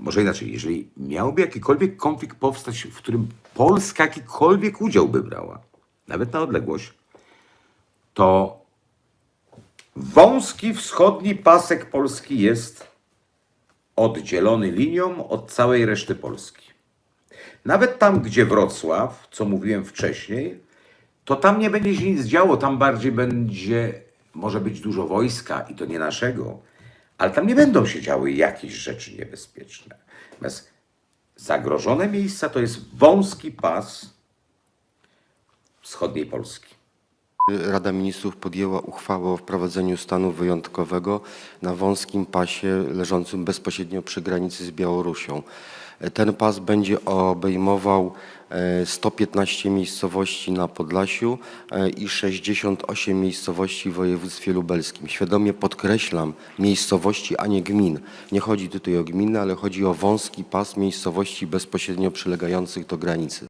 może inaczej, jeżeli miałby jakikolwiek konflikt powstać, w którym Polska jakikolwiek udział by brała, nawet na odległość, to wąski wschodni pasek Polski jest oddzielony linią od całej reszty Polski. Nawet tam, gdzie Wrocław, co mówiłem wcześniej, to tam nie będzie się nic działo, tam bardziej będzie, może być dużo wojska i to nie naszego, ale tam nie będą się działy jakieś rzeczy niebezpieczne. Natomiast zagrożone miejsca to jest wąski pas wschodniej Polski. Rada Ministrów podjęła uchwałę o wprowadzeniu stanu wyjątkowego na wąskim pasie leżącym bezpośrednio przy granicy z Białorusią. Ten pas będzie obejmował e, 115 miejscowości na Podlasiu e, i 68 miejscowości w województwie lubelskim. Świadomie podkreślam miejscowości, a nie gmin. Nie chodzi tutaj o gminy, ale chodzi o wąski pas miejscowości bezpośrednio przylegających do granicy.